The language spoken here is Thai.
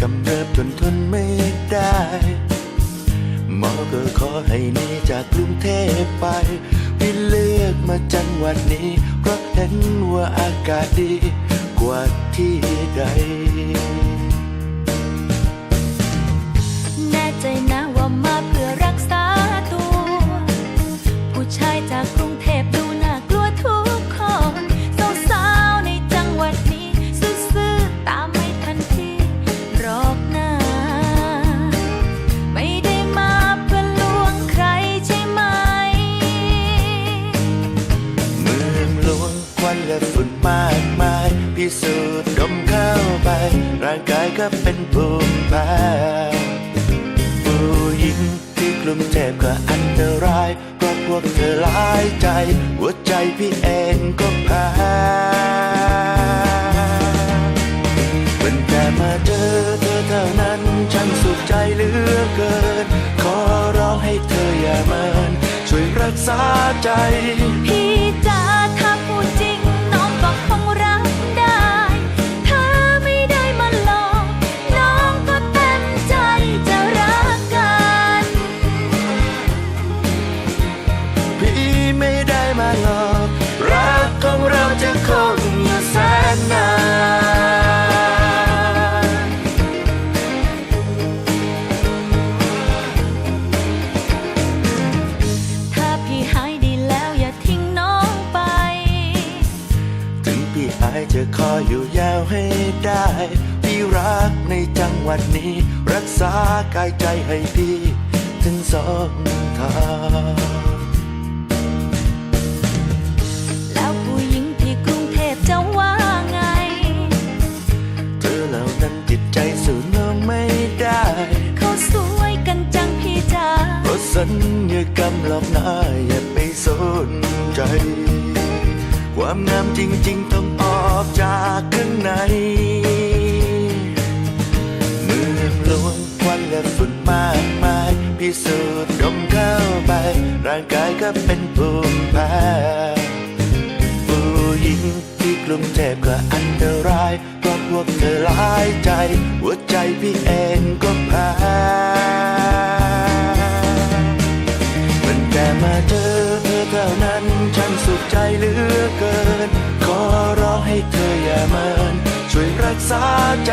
กำเริบจนทนไม่ได้หมอก็ขอให้หนีจากกรุงเทพไปพี่เลือกมาจังหวัดนี้ เพราะเห็นว่าอากาศดีกว่าที่ใสูจน์ดมเข้าไป ร่างกายก็เป็นภูมิแพ้ผู้หญิงที่กลุ่มเทพก็อันตรายเพราะพวกเธอหลายใจ หัวใจพี่เองก็แพ้เป็นแต่มาเจอเธอเท่านั้นฉันสุขใจเหลือเกิน ขอร้องให้เธออย่าเมินช่วยรักษาใจ พี่อายจะคอยอยู่ยาวให้ได้ พี่รักในจังหวัดนี้ รักษากายใจให้พี่ ถึงสองทางแล้วผู้หญิงที่กรุงเทพจะว่าไง เธอเหล่านั้นจิตใจสู้น้องไม่ได้เขาสวยกันจังพี่จ๋าเพราะสัญญากรรมหลอกหน้า ความงามจริง ๆ ต้องออกจากข้างในเมืองหลวงควันและฝุ่นมากมายพิสูจน์ดมเข้าไป ร่างกายก็เป็นภูมิแพ้ผู้หญิงที่กลุ่มเทพก็อันตรายเพราะพวกเธอหลายใจ หัวใจพี่เองก็แพ้ นั้นฉันสุขใจเหลือเกิน ขอร้องให้เธออย่าเมินช่วยรักษาใจ